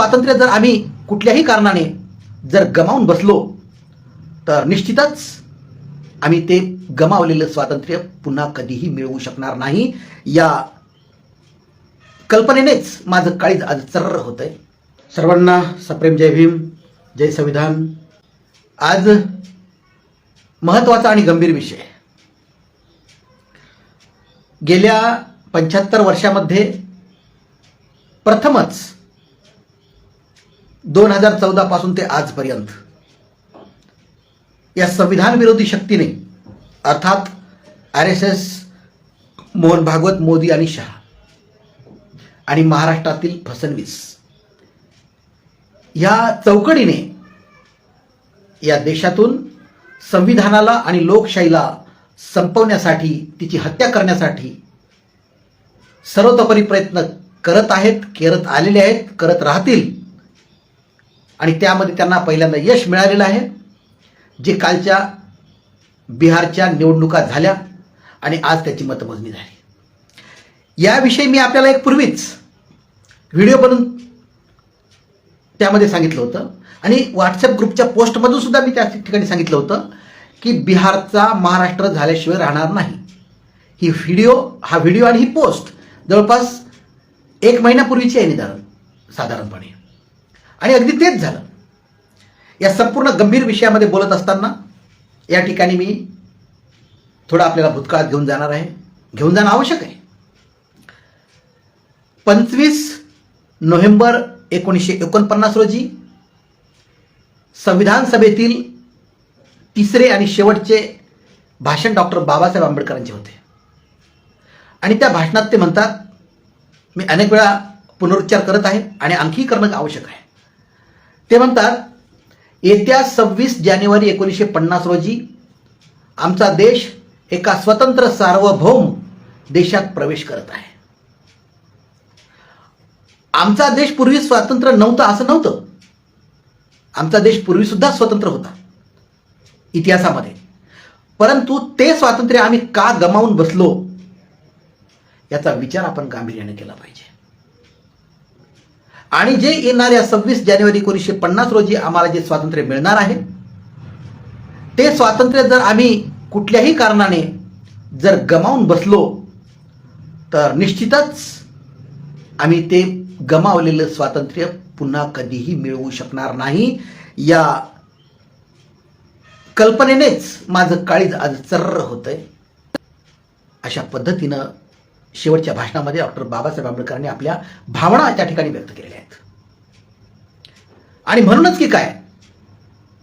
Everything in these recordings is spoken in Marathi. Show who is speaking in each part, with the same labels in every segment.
Speaker 1: स्वातंत्र्य जर आम्ही कुठल्याही कारणाने जर गमावून बसलो तर निश्चितच आम्ही ते गमावलेलं स्वातंत्र्य पुन्हा कधीही मिळवू शकणार नाही. या कल्पनेनेच माझं काळीज आज चर्र होत आहे सर्वांना सप्रेम जय भीम जय संविधान. आज महत्त्वाचा आणि गंभीर विषय. गेल्या पंच्याहत्तर वर्षामध्ये प्रथमच दोन हजार चौदा पासून ते आजपर्यंत. या संविधान विरोधी शक्तीने अर्थात R S S Mohan Bhagwat Modi आणि शहा आणि महाराष्ट्रातील फसणवीस या चौकडीने या देशातून संविधानाला आणि लोकशाहीला संपवण्यासाठी तिची हत्या करण्यासाठी सर्वतोपरी प्रयत्न करत आहेत करत आलेले आहेत करत राहतील. आणि त्यामध्ये त्यांना पहिल्यांदा यश मिळालेलं आहे. जे कालच्या बिहारच्या निवडणुका झाल्या आणि आज त्याची मतमोजणी झाली. याविषयी मी आपल्याला एक पूर्वीच व्हिडिओ बनून त्यामध्ये सांगितलं होतं. आणि व्हॉट्सअप ग्रुपच्या पोस्टमधून सुद्धा मी त्या ठिकाणी सांगितलं होतं की बिहारचा महाराष्ट्र झाल्याशिवाय राहणार नाही. ही व्हिडिओ हा व्हिडिओ आणि ही पोस्ट जवळपास एक महिन्यापूर्वीची आहे निदान साधारणपणे. आणि अगदी तेच झालं. या संपूर्ण गंभीर विषयामध्ये बोलत असताना या ठिकाणी मी थोडं आपल्याला भूतकाळात घेऊन जाणार आहे. घेऊन जाणं आवश्यक आहे. पंचवीस नोव्हेंबर एकोणीसशे एकोणपन्नास रोजी संविधान सभेतील तिसरे आणि शेवटचे भाषण डॉक्टर बाबासाहेब आंबेडकरांचे होते. आणि त्या भाषणात ते म्हणतात मी अनेक वेळा पुनरुच्चार करत आहे आणि आणखी करणं आवश्यक आहे. ते म्हणतात येत्या सव्वीस जानेवारी एकोणीसशे पन्नास रोजी आमचा देश एका स्वतंत्र सार्वभौम देशात प्रवेश करत आहे. आमचा देश पूर्वी स्वातंत्र्य नव्हता असं नव्हतं. आमचा देश पूर्वी सुद्धा स्वतंत्र होता इतिहासामध्ये. परंतु ते स्वातंत्र्य आम्ही का गमावून बसलो याचा विचार आपण गांभीर्याने केला पाहिजे. आणि जे येणाऱ्या सव्वीस जानेवारी एकोणीसशे पन्नास रोजी आम्हाला जे स्वातंत्र्य मिळणार आहे ते स्वातंत्र्य जर आम्ही कुठल्याही कारणाने जर गमावून बसलो तर निश्चितच आम्ही ते गमावलेलं स्वातंत्र्य पुन्हा कधीही मिळवू शकणार नाही. या कल्पनेनेच माझं काळीज आज चर्र होतंय. आहे अशा पद्धतीनं शेवटच्या भाषणामध्ये डॉक्टर बाबासाहेब आंबेडकरांनी आपल्या भावना त्या ठिकाणी व्यक्त केलेल्या आहेत. आणि म्हणूनच की काय?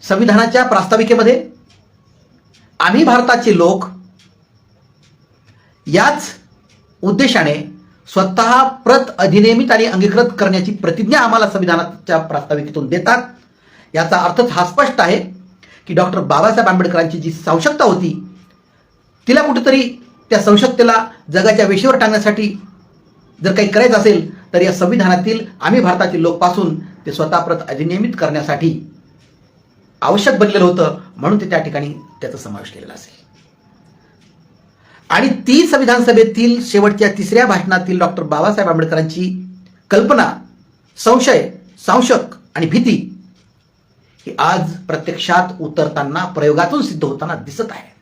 Speaker 1: संविधानाच्या प्रास्ताविकेमध्ये आम्ही भारताचे लोक याच उद्देशाने स्वतः प्रत अधिनियमित आणि अंगीकृत करण्याची प्रतिज्ञा आम्हाला संविधानाच्या प्रास्ताविकेतून देतात. याचा अर्थच हा स्पष्ट आहे की डॉक्टर बाबासाहेब आंबेडकरांची जी सावशकता होती तिला कुठेतरी त्या संशक्तेला जगाच्या वेशीवर टाकण्यासाठी जर काही करायचं असेल तर या संविधानातील आम्ही भारतातील लोकपासून ते स्वतः प्रत अधिनियमित करण्यासाठी आवश्यक बनलेलं होतं म्हणून ते त्या ठिकाणी त्याचा समावेश केलेला असेल. आणि ती संविधान सभेतील शेवटच्या तिसऱ्या भाषणातील डॉक्टर बाबासाहेब आंबेडकरांची कल्पना संशय संशक आणि भीती ही आज प्रत्यक्षात उतरताना प्रयोगातून सिद्ध होताना दिसत आहे.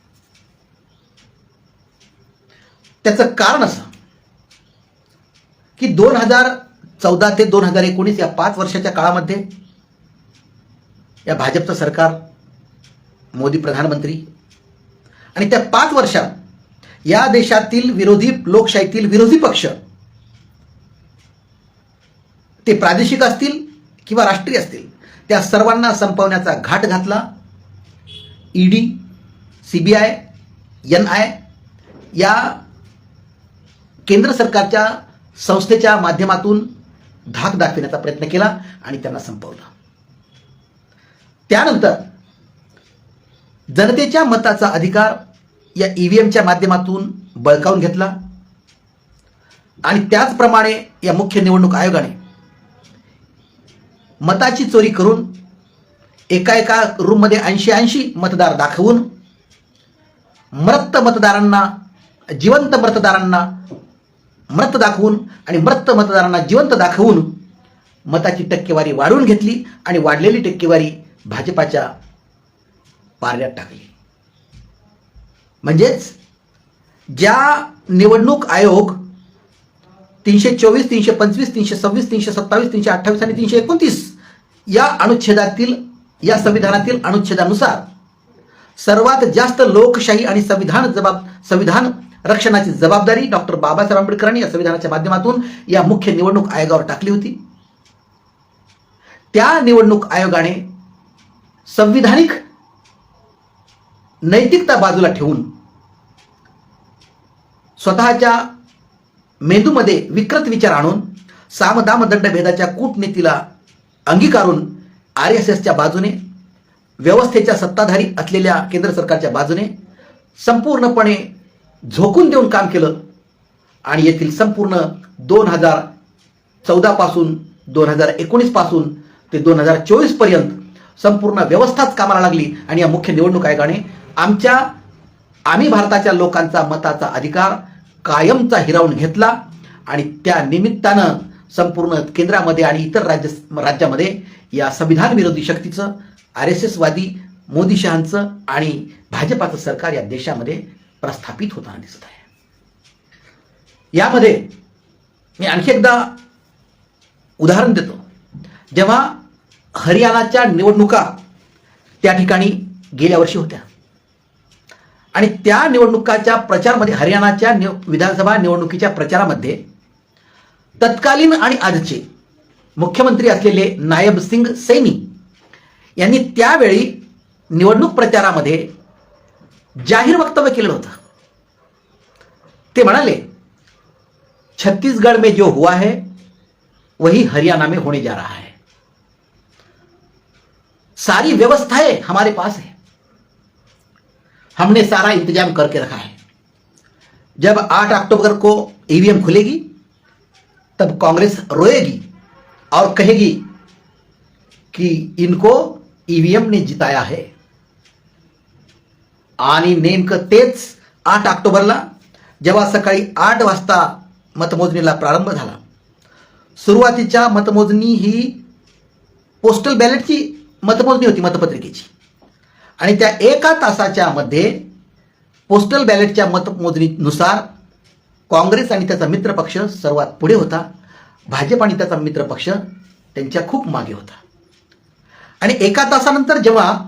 Speaker 1: त्याचं कारण असं की दोन हजार चौदा ते दोन हजार एकोणीस या पाच वर्षाच्या काळामध्ये या भाजपचं सरकार मोदी प्रधानमंत्री आणि त्या पाच वर्षात या देशातील विरोधी लोकशाहीतील विरोधी पक्ष ते प्रादेशिक असतील किंवा राष्ट्रीय असतील त्या सर्वांना संपवण्याचा घाट घातला. ED C B I N I A केंद्र सरकारच्या संस्थेच्या माध्यमातून धाक दाखविण्याचा प्रयत्न केला आणि त्यांना संपवलं. त्यानंतर जनतेच्या मताचा अधिकार या ईव्हीएमच्या माध्यमातून बळकावून घेतला आणि त्याचप्रमाणे या मुख्य निवडणूक आयोगाने मताची चोरी करून एका एका रूममध्ये ऐंशी ऐंशी मतदार दाखवून मृत मतदारांना जिवंत मतदारांना मृत दाखवून आणि मृत मतदारांना जिवंत दाखवून मताची टक्केवारी वाढवून घेतली आणि वाढलेली टक्केवारी भाजपाच्या पारड्यात टाकली. म्हणजेच ज्या निवडणूक आयोग तीनशे चोवीस तीनशे पंचवीस तीनशे सव्वीस तीनशे सत्तावीस तीनशे अठ्ठावीस आणि तीनशे एकोणतीस या अनुच्छेदातील या संविधानातील अनुच्छेदानुसार सर्वात जास्त लोकशाही आणि संविधान जबाब संविधान रक्षणाची जबाबदारी डॉक्टर बाबासाहेब आंबेडकरांनी या संविधानाच्या माध्यमातून या मुख्य निवडणूक आयोगावर टाकली होती. त्या निवडणूक आयोगाने संविधानिक नैतिकता बाजूला ठेवून स्वतःच्या मेंदूमध्ये विकृत विचार आणून सामदाम दंडभेदाच्या कूटनीतीला अंगीकारून आर एस एसच्या बाजूने व्यवस्थेच्या सत्ताधारी असलेल्या केंद्र सरकारच्या बाजूने संपूर्णपणे झोकून देऊन काम केलं आणि येथील संपूर्ण दोन हजार चौदापासून दोन हजार एकोणीसपासून ते दोन हजार चोवीसपर्यंत संपूर्ण व्यवस्थाच कामाला लागली आणि या मुख्य निवडणूक आयोगाने आमच्या आम्ही भारताच्या लोकांचा मताचा अधिकार कायमचा हिरावून घेतला आणि त्या निमित्तानं संपूर्ण केंद्रामध्ये आणि इतर राज्य राज्यामध्ये या संविधान विरोधी शक्तीचं आर एस एसवादी मोदी शहांचं आणि भाजपाचं सरकार या देशामध्ये प्रस्थापित होताना दिसत आहे. यामध्ये मी आणखी एकदा उदाहरण देतो. जेव्हा हरियाणाच्या निवडणुका त्या ठिकाणी गेल्या वर्षी होत्या. आणि त्या निवडणुकाच्या प्रचारमध्ये हरियाणाच्या निव विधानसभा निवडणुकीच्या प्रचारामध्ये तत्कालीन आणि आजचे मुख्यमंत्री असलेले नायब सिंग सैनी यांनी त्यावेळी निवडणूक प्रचारामध्ये जाहीर वक्तव्य केलं होतं. ते म्हणाले, छत्तीसगढ़ में जो हुआ है, वही हरियाणा में होने जा रहा है. सारी व्यवस्थाएँ हमारे पास है. हमने सारा इंतज़ाम करके रखा है. जब 8 अक्टूबर को ईवीएम खुलेगी, तब कांग्रेस रोएगी और कहेगी कि इनको ईवीएम ने जिताया है. आणि नेमकं तेच आठ ऑक्टोबरला जेव्हा सकाळी आठ वाजता मतमोजणीला प्रारंभ झाला. सुरुवातीच्या मतमोजणी ही पोस्टल बॅलेटची मतमोजणी होती मतपत्रिकेची. आणि त्या एका तासाच्या मध्ये पोस्टल बॅलेटच्या मतमोजणीनुसार काँग्रेस आणि त्याचा मित्रपक्ष सर्वात पुढे होता. भाजप आणि त्याचा मित्रपक्ष त्यांच्या खूप मागे होता. आणि एका तासानंतर जेव्हा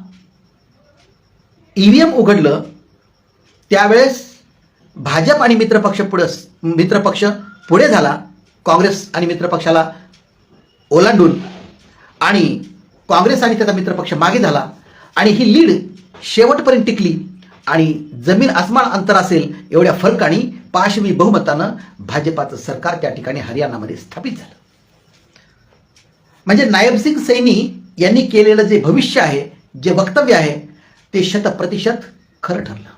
Speaker 1: ई व्ही एम उघडलं त्यावेळेस भाजप आणि मित्रपक्ष पुढे मित्रपक्ष पुढे झाला काँग्रेस आणि मित्रपक्षाला ओलांडून आणि काँग्रेस आणि त्याचा मित्रपक्ष मागे झाला आणि ही लीड शेवटपर्यंत टिकली आणि जमीन आसमान अंतर असेल एवढ्या फरकाने पाशवी बहुमतानं भाजपाचं सरकार त्या ठिकाणी हरियाणामध्ये स्थापित झालं. म्हणजे नायबसिंग सैनी यांनी केलेलं जे भविष्य आहे जे वक्तव्य आहे ते शतप्रतिशत खरं ठरलं.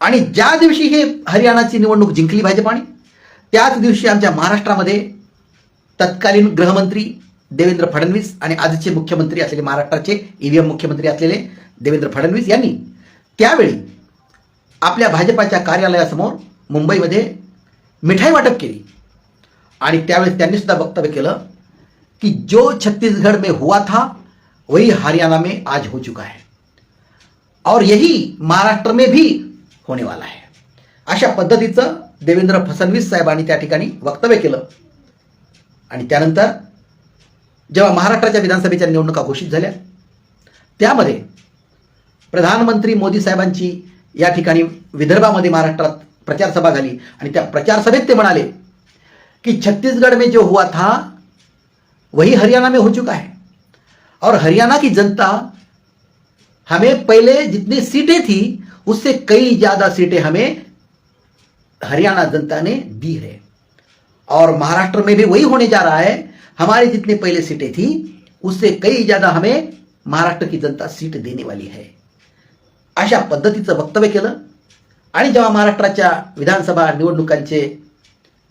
Speaker 1: आणि ज्या दिवशी हे हरियाणाची निवडणूक जिंकली भाजपाने त्याच दिवशी आमच्या महाराष्ट्रामध्ये तत्कालीन गृहमंत्री देवेंद्र फडणवीस आणि आजचे मुख्यमंत्री असलेले महाराष्ट्राचे ईव्हीएम मुख्यमंत्री असलेले देवेंद्र फडणवीस यांनी त्यावेळी आपल्या भाजपाच्या कार्यालयासमोर मुंबईमध्ये मिठाई वाटप केली. आणि त्यावेळेस त्यांनी सुद्धा वक्तव्य केलं की जो छत्तीसगड में हुआ था वही हरियाणा में आज हो चुका है। और यही महाराष्ट्र में भी होने वाला है। अशा पद्धतीचं देवेंद्र फडणवीस साहेबांनी त्या ठिकाणी वक्तव्य केलं. आणि त्यानंतर जेव्हा महाराष्ट्राच्या विधानसभेच्या निवडणुका घोषित झाल्या त्यामध्ये प्रधानमंत्री मोदी साहेबांची या ठिकाणी विदर्भामध्ये महाराष्ट्रात प्रचारसभा झाली. आणि त्या प्रचार सभेत ते म्हणाले की छत्तीसगड में जो हुआ था वही हरियाणा में हो चुका है. और हरियाणा की जनता हमें पहले जितनी सीटें थी उससे कई ज़्यादा सीटें हमें हरियाणा जनता ने दी है। और महाराष्ट्र में भी वही होने जा रहा है। हमारी जितनी पहले सीटें थी उससे कई ज़्यादा हमें महाराष्ट्र की जनता सीट देने वाली है। अशा पद्धतीचं वक्तव्य केलं आणि जेव्हा महाराष्ट्राच्या विधानसभा निवडणुकांचे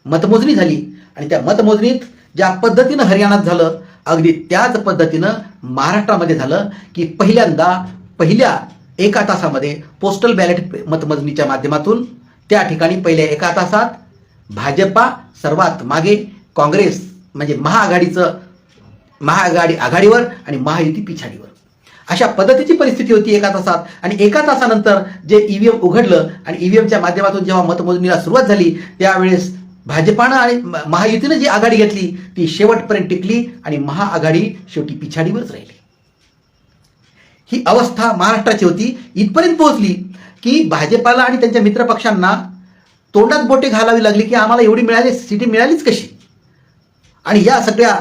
Speaker 1: मतमोजणी झाली आणि त्या मतमोजणीत ज्या पद्धतीनं हरियाणात झालं अगदी त्याच पद्धतीनं महाराष्ट्रामध्ये झालं की पहिल्यांदा पहिल्या एका तासामध्ये पोस्टल बॅलेट मतमोजणीच्या माध्यमातून त्या ठिकाणी पहिल्या एका तासात भाजपा सर्वात मागे काँग्रेस म्हणजे महाआघाडीचं महाआघाडी आघाडीवर आणि महायुती पिछाडीवर. अशा पद्धतीची परिस्थिती होती एका तासात आणि एका तासानंतर जे ईव्हीएम उघडलं आणि ईव्हीएमच्या माध्यमातून जेव्हा मतमोजणीला सुरुवात झाली त्यावेळेस भाजपानं आणि म- महायुतीनं जी आघाडी घेतली ती शेवटपर्यंत टिकली आणि महाआघाडी शेवटी पिछाडीवरच राहिली. ही अवस्था महाराष्ट्राची होती. इथपर्यंत पोहोचली की भाजपाला आणि त्यांच्या मित्रपक्षांना तोंडात बोटे घालावी लागली की आम्हाला एवढी मिळाली सिटी मिळालीच कशी? आणि या सगळ्या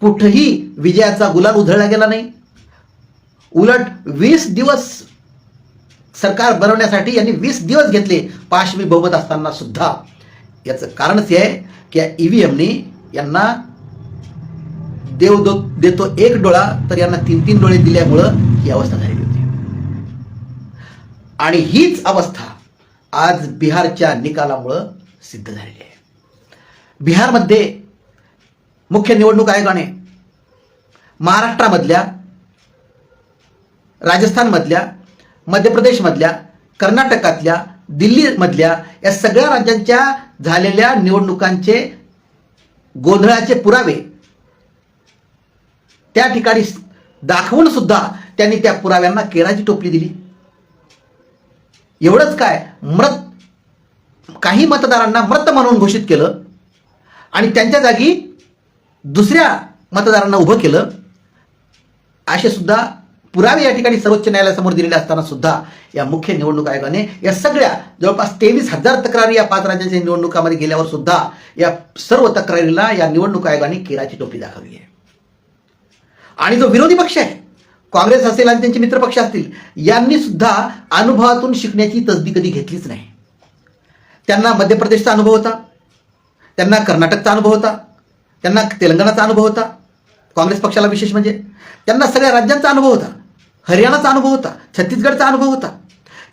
Speaker 1: कुठंही विजयाचा गुलाल उधळला गेला नाही. उलट वीस दिवस सरकार बनवण्यासाठी यांनी वीस दिवस घेतले पाशवी बहुमत असताना सुद्धा. याचं कारणच हे आहे की या ईव्हीएमने यांना देव दो देतो एक डोळा तर यांना तीन तीन डोळे दिल्यामुळं ही अवस्था झालेली होती. आणि हीच अवस्था आज बिहारच्या निकालामुळं सिद्ध झालेली आहे. बिहारमध्ये मुख्य निवडणूक आयोगाने महाराष्ट्रामधल्या राजस्थानमधल्या मध्य प्रदेशमधल्या कर्नाटकातल्या दिल्लीमधल्या या सगळ्या राज्यांच्या झालेल्या निवडणुकांचे गोंधळाचे पुरावे त्या ठिकाणी दाखवून सुद्धा त्यांनी त्या पुराव्यांना केराची टोपली दिली. एवढंच काय मृत काही मतदारांना मृत म्हणून घोषित केलं आणि त्यांच्या जागी दुसऱ्या मतदारांना उभं केलं असे सुद्धा पुरावे या ठिकाणी सर्वोच्च न्यायालयासमोर दिलेले असताना सुद्धा या मुख्य निवडणूक आयोगाने या सगळ्या जवळपास तेवीस हजार तक्रारी या पाच राज्यांच्या निवडणुकामध्ये गेल्यावर सुद्धा या सर्व तक्रारीला या निवडणूक आयोगाने केराची टोपी दाखवली आहे. आणि जो विरोधी पक्ष आहे काँग्रेस असेल आणि त्यांचे मित्रपक्ष असतील यांनी सुद्धा अनुभवातून शिकण्याची तसदी कधी घेतलीच नाही. त्यांना मध्य प्रदेशचा अनुभव होता त्यांना कर्नाटकचा अनुभव होता त्यांना तेलंगणाचा अनुभव होता काँग्रेस पक्षाला विशेष म्हणजे त्यांना सगळ्या राज्यांचा अनुभव होता. हरियाणाचा अनुभव होता छत्तीसगडचा अनुभव होता.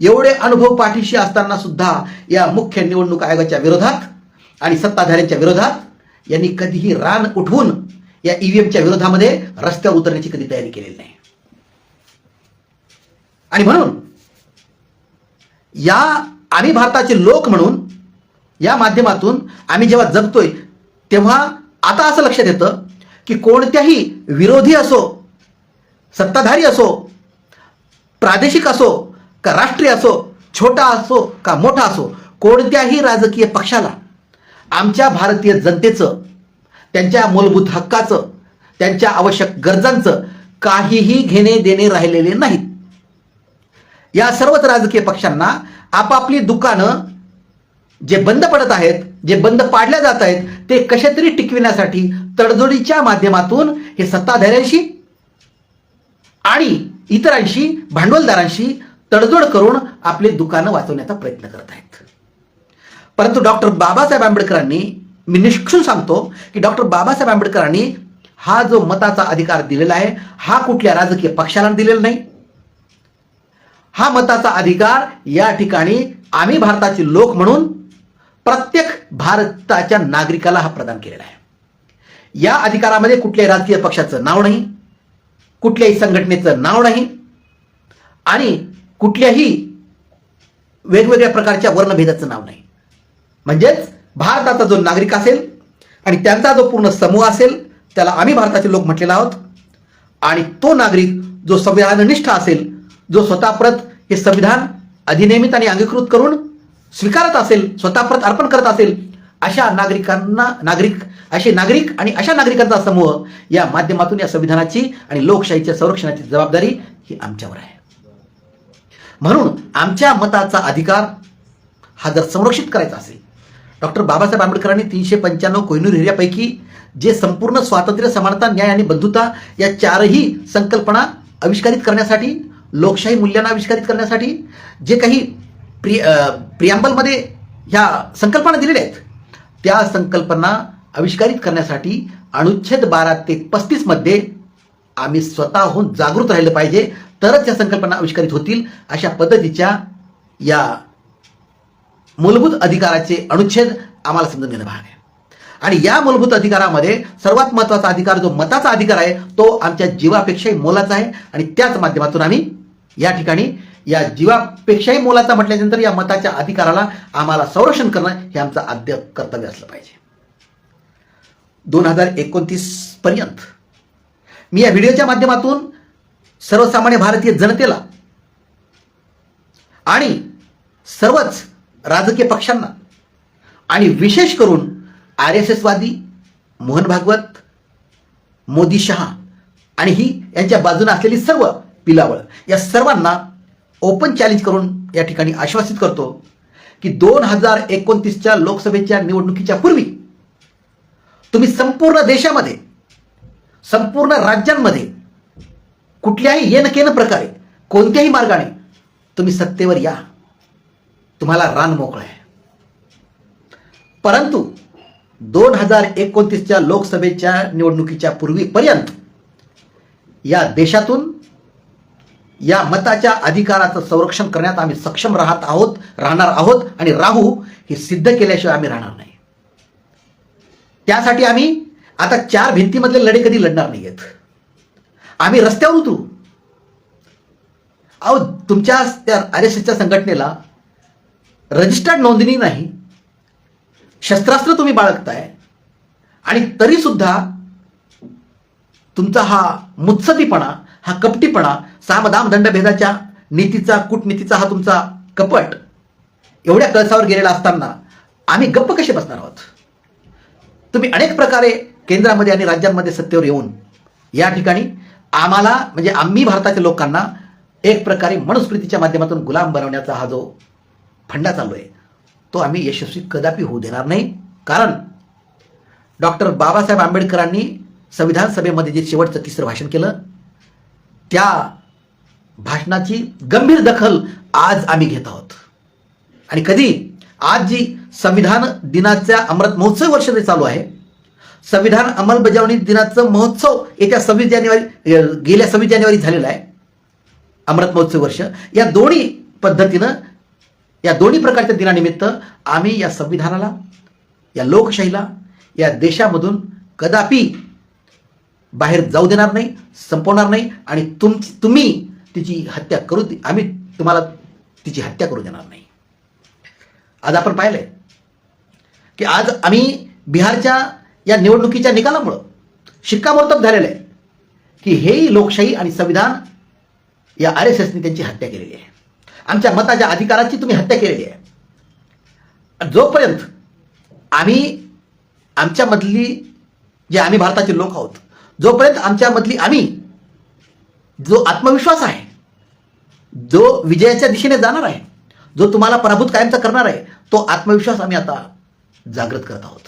Speaker 1: एवढे अनुभव पाठीशी असताना सुद्धा या मुख्य निवडणूक आयोगाच्या विरोधात आणि सत्ताधाऱ्यांच्या विरोधात यांनी कधीही रान उठवून या ईव्हीएमच्या विरोधामध्ये रस्त्यावर उतरण्याची कधी तयारी केलेली नाही. आणि म्हणून या आम्ही भारताचे लोक म्हणून या माध्यमातून आम्ही जेव्हा जगतोय तेव्हा आता असं लक्षात येतं की कोणत्याही विरोधी असो सत्ताधारी असो प्रादेशिक असो का राष्ट्रीय असो छोटा असो का मोठा असो कोणत्याही राजकीय पक्षाला आमच्या भारतीय जनतेचं त्यांच्या मूलभूत हक्काचं त्यांच्या आवश्यक गरजांचं काहीही घेणे देणे राहिलेले नाहीत. या सर्वच राजकीय पक्षांना आपापली दुकानं जे बंद पडत आहेत जे बंद पाडल्या जात आहेत ते कशा तरी टिकविण्यासाठी तडजोडीच्या माध्यमातून हे सत्ताधाऱ्यांशी आणि इतरांशी भांडवलदारांशी तडजोड करून आपले दुकानं वाचवण्याचा प्रयत्न करत आहेत. परंतु डॉक्टर बाबासाहेब आंबेडकरांनी मी निष्ठून सांगतो की डॉक्टर बाबासाहेब आंबेडकरांनी हा जो मताचा अधिकार दिलेला आहे हा कुठल्या राजकीय पक्षाला दिलेला नाही. हा मताचा अधिकार या ठिकाणी आम्ही भारताचे लोक म्हणून प्रत्येक भारताच्या नागरिकाला हा प्रदान केलेला आहे. या अधिकारामध्ये कुठल्याही राजकीय पक्षाचं नाव नाही. कुठल्याही संघटनेचं नाव नाही आणि कुठल्याही वेगवेगळ्या प्रकारच्या वर्णभेदाचं नाव नाही. म्हणजेच भारताचा जो नागरिक असेल आणि त्यांचा जो पूर्ण समूह असेल त्याला आम्ही भारताचे लोक म्हटलेला आहोत. आणि तो नागरिक जो संविधाननिष्ठ असेल जो स्वतःप्रत हे संविधान अधिनियमित आणि अंगीकृत करून स्वीकारत असेल स्वतःप्रत अर्पण करत असेल अशा नागरिकांना नागरिक असे नागरिक आणि अशा नागरिकांचा समूह या माध्यमातून या संविधानाची आणि लोकशाहीच्या संरक्षणाची जबाबदारी ही आमच्यावर आहे. म्हणून आमच्या मताचा अधिकार हा जर संरक्षित करायचा असेल डॉक्टर बाबासाहेब आंबेडकरांनी तीनशे पंच्याण्णव कोहिनूर हिऱ्यापैकी जे संपूर्ण स्वातंत्र्य समानता न्याय आणि बंधुता या चारही संकल्पना आविष्कारित करण्यासाठी लोकशाही मूल्यांना आविष्कारित करण्यासाठी जे काही प्रि प्रियांबलमध्ये ह्या संकल्पना दिलेल्या आहेत त्या संकल्पना आविष्कारित करण्यासाठी अनुच्छेद बारा ते पस्तीसमध्ये आम्ही स्वतःहून जागृत राहिलं पाहिजे. तरच या संकल्पना आविष्कारित होतील अशा पद्धतीच्या या मूलभूत अधिकाराचे अनुच्छेद आम्हाला समजून घेणं भाग आहे. आणि या मूलभूत अधिकारामध्ये सर्वात महत्त्वाचा अधिकार जो मताचा अधिकार आहे तो आमच्या जीवापेक्षाही मोलाचा आहे. आणि त्याच माध्यमातून आम्ही या ठिकाणी या जीवापेक्षाही मोलाचा म्हटल्यानंतर या मताच्या अधिकाराला आम्हाला संरक्षण करणं हे आमचं आद्य कर्तव्य असलं पाहिजे. दोन हजार एकोणतीस पर्यंत मी या व्हिडिओच्या माध्यमातून सर्वसामान्य भारतीय जनतेला आणि सर्वच राजकीय पक्षांना आणि विशेष करून आर एस एसवादी मोहन भागवत मोदी शहा आणि ही यांच्या बाजूने असलेली सर्व पिलावळ या सर्वांना ओपन चॅलेंज करून या ठिकाणी आश्वासित करतो की दोन हजार एकोणतीसच्या लोकसभेच्या निवडणुकीच्या पूर्वी तुम्ही संपूर्ण देशामध्ये संपूर्ण राज्यांमध्ये कुठल्याही येन केन प्रकारे कोणत्याही मार्गाने तुम्ही सत्तेवर या. तुम्हाला रान मोकळं आहे. परंतु दोन हजार एकोणतीसच्या लोकसभेच्या निवडणुकीच्या पूर्वीपर्यंत या देशातून या मताच्या अधिकाराचं संरक्षण करण्यात आम्ही सक्षम राहत आहोत राहणार आहोत आणि राहू हे सिद्ध केल्याशिवाय आम्ही राहणार नाही. त्यासाठी आम्ही आता चार भिंतीमधले लढे कधी लढणार नाही आहेत आम्ही रस्त्यावर उतरू. अहो तुमच्या त्या आर एस एसच्या संघटनेला रजिस्टर्ड नोंदणी नाही. शस्त्रास्त्र तुम्ही बाळगताय. आणि तरीसुद्धा तुमचा हा मुत्सदीपणा हा कपटीपणा सामदाम दंडभेदाच्या नीतीचा कूटनीतीचा हा तुमचा कपट एवढ्या कळसावर गेलेला असताना आम्ही गप्प कसे बसणार आहोत? तुम्ही अनेक प्रकारे केंद्रामध्ये आणि राज्यांमध्ये सत्तेवर येऊन या ठिकाणी आम्हाला म्हणजे आम्ही भारताच्या लोकांना एक प्रकारे मनुस्मृतीच्या माध्यमातून गुलाम बनवण्याचा हा जो फंडा चालू आहे तो आम्ही यशस्वी कदापि होऊ देणार नाही. कारण डॉक्टर बाबासाहेब आंबेडकरांनी संविधान सभेमध्ये जे शेवटचं तिसरं भाषण केलं त्या भाषणाची गंभीर दखल आज आम्ही घेत आहोत. आणि कधी? आज जी संविधान दिनाच्या अमृत महोत्सव वर्ष जे चालू आहे. संविधान अंमलबजावणी दिनाचं महोत्सव येत्या सव्वीस जानेवारी गेल्या सव्वीस जानेवारी झालेला आहे. अमृत महोत्सव वर्ष. या दोन्ही पद्धतीनं या दोन्ही प्रकारच्या दिनानिमित्त आम्ही या संविधानाला या लोकशाहीला या देशामधून कदापि बाहेर जाऊ देणार नाही संपवणार नाही आणि तुम तुम्ही तिची हत्या करू दे- आम्ही तुम्हाला तिची हत्या करू देणार नाही. आज आपण पाहिलंय की आज आम्ही बिहारच्या या निवडणुकीच्या निकालामुळं शिक्कामोर्तब झालेलं आहे की हेही लोकशाही आणि संविधान या आर एस एसने त्यांची हत्या केलेली आहे. आमच्या मताच्या अधिकाराची तुम्ही हत्या केलेली आहे. जोपर्यंत आम्ही आमच्यामधली जे आम्ही भारताचे लोक आहोत जोपर्यंत आमच्यामधली आम्ही जो आत्मविश्वास आहे जो विजयाच्या दिशेने जाणार आहे जो तुम्हाला पराभूत कायमचा करणार आहे तो आत्मविश्वास आम्ही आता जागृत करत आहोत.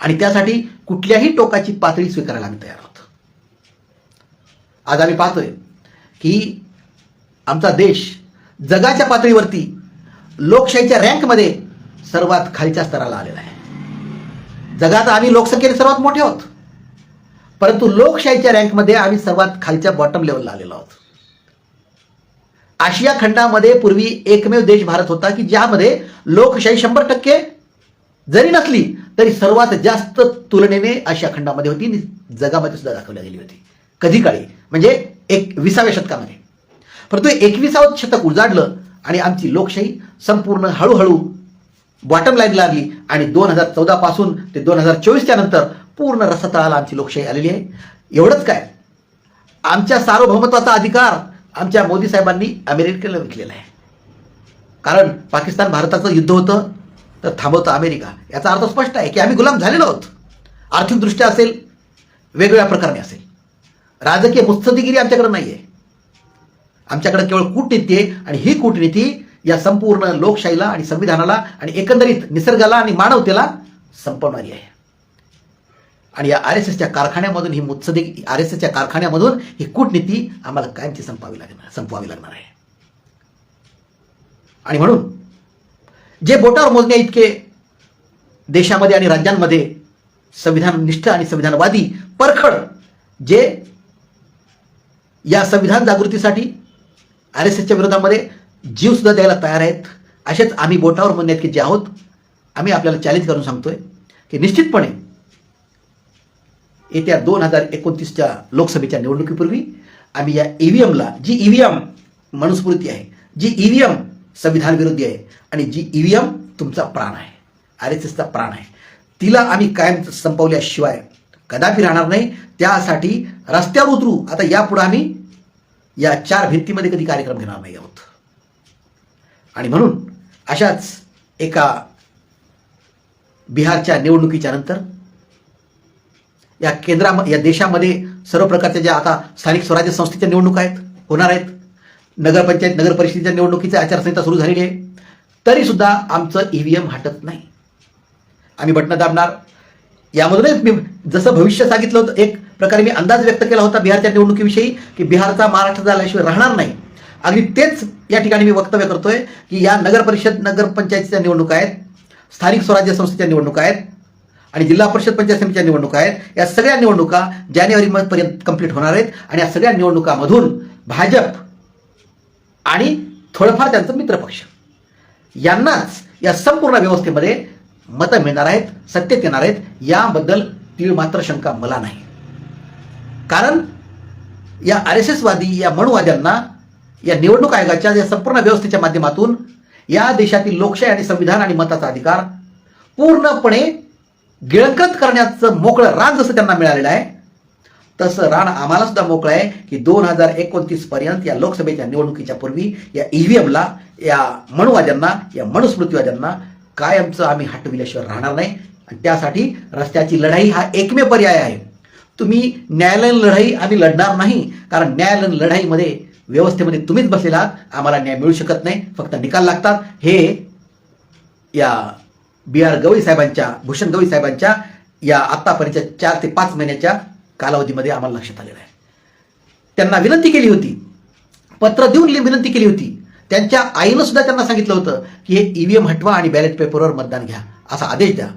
Speaker 1: आणि त्यासाठी कुठल्याही टोकाची पातळी स्वीकारायला आम्ही तयार आहोत. आज आम्ही पाहतोय की आमचा देश जगाच्या पातळीवरती लोकशाहीच्या रँकमध्ये सर्वात खालच्या स्तराला आलेला आहे. जगात आम्ही लोकसंख्येने सर्वात मोठे आहोत. परंतु लोकशाहीच्या रँकमध्ये आम्ही सर्वात खालच्या बॉटम लेवलला आलेलो आहोत. आशिया खंडामध्ये पूर्वी एकमेव देश भारत होता की ज्यामध्ये लोकशाही शंभर टक्के जरी नसली तरी सर्वात जास्त तुलनेने आशिया खंडामध्ये होती आणि जगामध्ये सुद्धा दाखवली गेली होती. कधी काळी? म्हणजे एक विसाव्या शतकामध्ये. परंतु एकविसावं शतक उजाडलं आणि आमची लोकशाही संपूर्ण हळूहळू बॉटम लाईनला लागली आणि दोन हजार चौदा पासून ते दोन हजार चोवीसच्या नंतर पूर्ण रसतळाला आमची लोकशाही आलेली आहे. एवढंच काय? आमच्या सार्वभौमत्वाचा अधिकार आमच्या मोदी साहेबांनी अमेरिकेला विकलेला आहे. कारण पाकिस्तान भारताचं युद्ध होतं तर थांबवतं अमेरिका. याचा अर्थ स्पष्ट आहे की आम्ही गुलाम झालेलो आहोत. आर्थिकदृष्ट्या असेल वेगवेगळ्या प्रकारे असेल. राजकीय मुत्सदीगिरी आमच्याकडे नाही आहे आमच्याकडे केवळ कूटनीती आहे आणि ही कूटनीती या संपूर्ण लोकशाहीला आणि संविधानाला आणि एकंदरीत निसर्गाला आणि मानवतेला संपवणारी आहे. आणि या आर एस एसच्या कारखान्यामधून ही मुत्सदी आर एस एसच्या कारखान्यामधून ही कूटनीती आम्हाला कायमची संपावी लागणार संपवावी लागणार आहे. आणि म्हणून जे बोटावर मोजण्या इतके देशामध्ये आणि राज्यांमध्ये संविधाननिष्ठ आणि संविधानवादी परखड जे या संविधान जागृतीसाठी आर एस एसच्या विरोधामध्ये जीव सुद्धा द्यायला तयार आहेत असेच आम्ही बोटावर म्हणण्यात की जे आहोत आम्ही आपल्याला चॅलेंज करून सांगतोय की निश्चितपणे येत्या दोन हजार एकोणतीसच्या लोकसभेच्या निवडणुकीपूर्वी आम्ही या ईव्हीएमला जी ईव्हीएम मनुस्मृती आहे जी ईव्हीएम संविधान विरोधी आहे आणि जी ईव्हीएम तुमचा प्राण आहे आर एस एसचा प्राण आहे तिला आम्ही कायम संपवल्याशिवाय कदापि राहणार नाही. त्यासाठी रस्त्यावर उतरू. आता यापुढे आम्ही या चार भिंतीमध्ये कधी कार्यक्रम घेणार नाही आहोत. आणि म्हणून अशाच एका बिहारच्या निवडणुकीच्या नंतर या केंद्रा या देशामध्ये सर्व प्रकारच्या ज्या आता स्थानिक स्वराज्य संस्थेच्या निवडणुका आहेत होणार आहेत. नगरपंचायत नगर परिषदेच्या निवडणुकीची आचारसंहिता सुरू झालेली आहे. तरी सुद्धा आमचं ईव्हीएम हटत नाही. आम्ही बटणं दाबणार. यामधूनच मी जसं भविष्य सांगितलं होतं एक प्रकारे मी अंदाज व्यक्त केला होता बिहारच्या निवडणुकीविषयी की बिहारचा महाराष्ट्र झाल्याशिवाय राहणार नाही. अगदी तेच या ठिकाणी मी वक्तव्य करतोय की या नगर परिषद नगरपंचायतीच्या निवडणुका आहेत स्थानिक स्वराज्य संस्थेच्या निवडणुका आहेत. आणि जिल्हा परिषद पंचायत समितीच्या निवडणुका आहेत. या सगळ्या निवडणुका जानेवारी पर्यंत कंप्लीट होणार आहेत आणि या सगळ्या निवडणुकामधून भाजप आणि थोडंफार त्यांचं मित्रपक्ष यांनाच या संपूर्ण व्यवस्थेमध्ये मतं मिळणार आहेत सत्तेत येणार आहेत. याबद्दल तीळ मात्र शंका मला नाही. कारण या आर एस एसवादी या मनुवाद्यांना या निवडणूक आयोगाच्या या संपूर्ण व्यवस्थेच्या माध्यमातून या देशातील लोकशाही आणि संविधान आणि मताचा अधिकार पूर्णपणे गिळकत करण्याचं मोकळं रान जसं त्यांना मिळालेलं आहे तसं रान आम्हाला सुद्धा मोकळं आहे की दोन हजार एकोणतीस पर्यंत या लोकसभेच्या निवडणुकीच्या पूर्वी या ईव्हीएमला या मनुवाद्यांना या मनुस्मृतीवाद्यांना कायमचं आम्ही हटविल्याशिवाय राहणार नाही. आणि त्यासाठी रस्त्याची लढाई हा एकमेव पर्याय आहे. तुम्ही न्यायालयीन लढाई आम्ही लढणार नाही कारण न्यायालयीन लढाईमध्ये व्यवस्थेमध्ये तुम्हीच बसलेला आहात. आम्हाला न्याय मिळू शकत नाही फक्त निकाल लागतात. हे या बी आर गवई साहेबांच्या भूषण गवई साहेबांच्या या आत्तापर्यंतच्या चार ते पाच महिन्याच्या कालावधीमध्ये आम्हाला लक्षात आलेलं आहे. त्यांना विनंती केली होती. पत्र देऊन लि- विनंती केली होती. त्यांच्या आईनं सुद्धा त्यांना सांगितलं होतं की हे ईव्हीएम हटवा आणि बॅलेट पेपरवर मतदान घ्या असा आदेश द्या.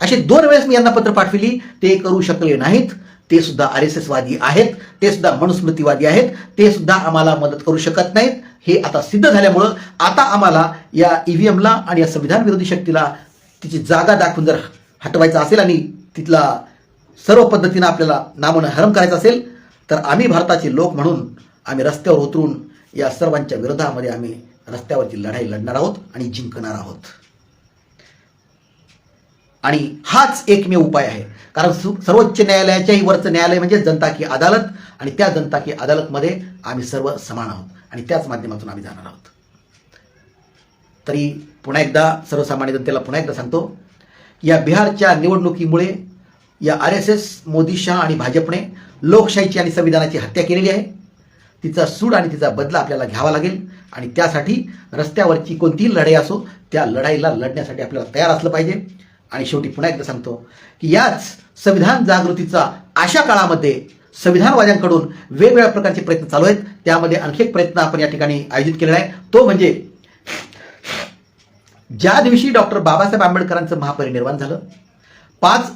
Speaker 1: असे दोन वेळेस मी यांना पत्र पाठविली. ते करू शकले नाहीत. ते सुद्धा आर एस एसवादी आहेत. ते सुद्धा मनुस्मृतीवादी आहेत. ते सुद्धा आम्हाला मदत करू शकत नाहीत. हे आता सिद्ध झाल्यामुळं आता आम्हाला या ईव्हीएमला आणि या संविधान विरोधी शक्तीला तिची जागा दाखवून जर हटवायचं असेल आणि तिथला सर्व पद्धतीनं आपल्याला नामनं हरम करायचं असेल तर आम्ही भारताचे लोक म्हणून आम्ही रस्त्यावर उतरून या सर्वांच्या विरोधामध्ये आम्ही रस्त्यावरची लढाई लढणार आहोत आणि जिंकणार आहोत. आणि हाच एकमेव उपाय आहे. कारण सु- सर्वोच्च न्यायालयाच्याही वरचं न्यायालय म्हणजे जनता की अदालत आणि त्या जनता की अदालतमध्ये आम्ही सर्व समान आहोत आणि त्याच माध्यमातून आम्ही जाणार आहोत. तरी पुन्हा एकदा सर्वसामान्य जनतेला पुन्हा एकदा सांगतो या बिहारच्या निवडणुकीमुळे या R S S Modi Shah आणि भाजपने लोकशाहीची आणि संविधानाची हत्या केलेली आहे. तिचा सूड आणि तिचा बदला आपल्याला घ्यावा लागेल आणि त्यासाठी रस्त्यावरची कोणतीही लढाई असो त्या लढाईला लढण्यासाठी आपल्याला तयार असलं पाहिजे. आणि शेवटी पुन्हा एकदा सांगतो की याच संविधान जागृतीचा अशा काळामध्ये संविधानवाद्यांकडून वेगवेगळ्या प्रकारचे प्रयत्न चालू आहेत. त्यामध्ये आणखी एक प्रयत्न आपण या ठिकाणी आयोजित केलेला आहे. तो म्हणजे ज्या दिवशी डॉक्टर बाबासाहेब आंबेडकरांचं महापरिनिर्वाण झालं पाच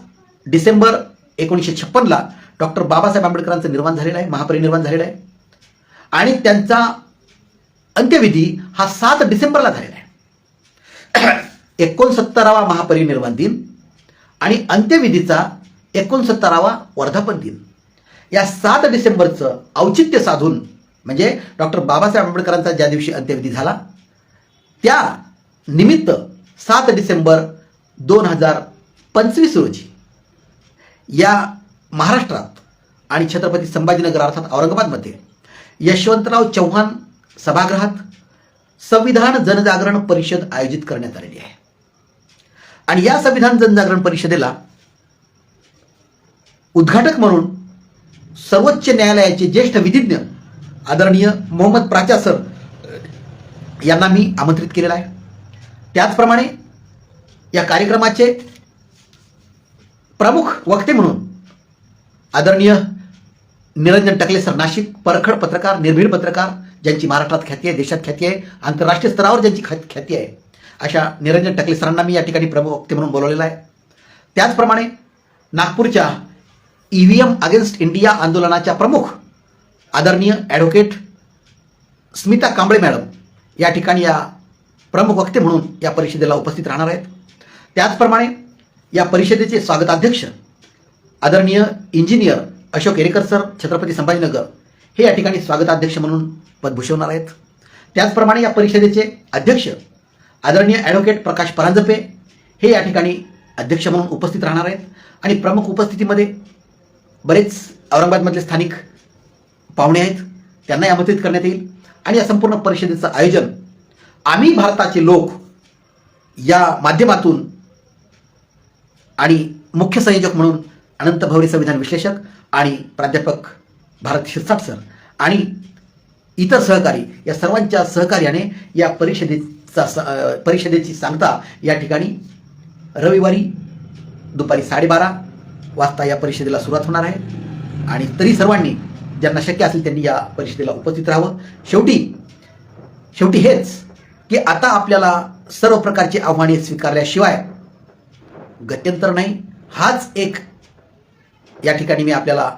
Speaker 1: डिसेंबर एकोणीसशे छप्पनला डॉक्टर बाबासाहेब आंबेडकरांचं निर्माण झालेलं आहे महापरिनिर्वाण झालेलं आहे. आणि त्यांचा अंत्यविधी हा सात डिसेंबरला झालेला आहे. एकोणसत्तरावा महापरिनिर्वाण दिन आणि अंत्यविधीचा एकोणसत्तरावा वर्धापन दिन. या सात डिसेंबरचं औचित्य साधून म्हणजे डॉक्टर बाबासाहेब आंबेडकरांचा ज्या दिवशी अंत्यविधी झाला त्या निमित्त सात डिसेंबर दोन हजार पंचवीस रोजी या महाराष्ट्रात आणि छत्रपती संभाजीनगर अर्थात औरंगाबादमध्ये यशवंतराव चव्हाण सभागृहात संविधान जनजागरण परिषद आयोजित करण्यात आलेली आहे. आणि या संविधान जनजागरण परिषदेला उद्घाटक म्हणून सर्वोच्च न्यायालयाचे ज्येष्ठ विधिज्ञ आदरणीय मोहम्मद प्राचा सर यांना मी आमंत्रित केलेला आहे. त्याचप्रमाणे या कार्यक्रमाचे प्रमुख वक्ते म्हणून आदरणीय निरंजन टकले सर नाशिक परखड पत्रकार निर्भीड पत्रकार ज्यांची महाराष्ट्रात ख्याती आहे देशात ख्याती आहे आंतरराष्ट्रीय स्तरावर ज्यांची ख्या ख्याती आहे अशा निरंजन टकले सरांना मी या ठिकाणी प्रमुख वक्ते म्हणून बोलवलेलं आहे. त्याचप्रमाणे नागपूरच्या E V M against India आंदोलनाच्या प्रमुख आदरणीय ॲडव्होकेट स्मिता कांबळे मॅडम या ठिकाणी या प्रमुख वक्ते म्हणून या परिषदेला उपस्थित राहणार आहेत. त्याचप्रमाणे या परिषदेचे स्वागताध्यक्ष आदरणीय इंजिनियर अशोक एरेकर सर छत्रपती संभाजीनगर हे या ठिकाणी स्वागताध्यक्ष म्हणून पद भूषवणार आहेत. त्याचप्रमाणे या परिषदेचे अध्यक्ष आदरणीय ॲडव्होकेट प्रकाश परांजपे हे या ठिकाणी अध्यक्ष म्हणून उपस्थित राहणार आहेत. आणि प्रमुख उपस्थितीमध्ये बरेच औरंगाबादमधले स्थानिक पाहुणे आहेत. त्यांना आमंत्रित करण्यात येईल. आणि या संपूर्ण परिषदेचं आयोजन आम्ही भारताचे लोक या माध्यमातून आणि मुख्य संयोजक म्हणून अनंत भवरी संविधान विश्लेषक आणि प्राध्यापक भारत शिरसाट सर आणि इतर सहकारी या सर्वांच्या सहकार्याने या परिषदेचा स- परिषदेची सांगता या ठिकाणी रविवारी दुपारी साडेबारा वाजता या परिषदेला सुरुवात होणार आहे. आणि तरी सर्वांनी ज्यांना शक्य असेल त्यांनी या परिषदेला उपस्थित राहावं. शेवटी शेवटी हेच की आता आपल्याला सर्व प्रकारची आव्हाने स्वीकारल्याशिवाय गत्यंतर नाही. हाच एक या ठिकाणी मी आपल्याला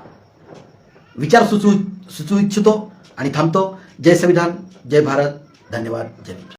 Speaker 1: विचार सुचवू सुचवू इच्छितो आणि थांबतो. जय संविधान जय भारत धन्यवाद जय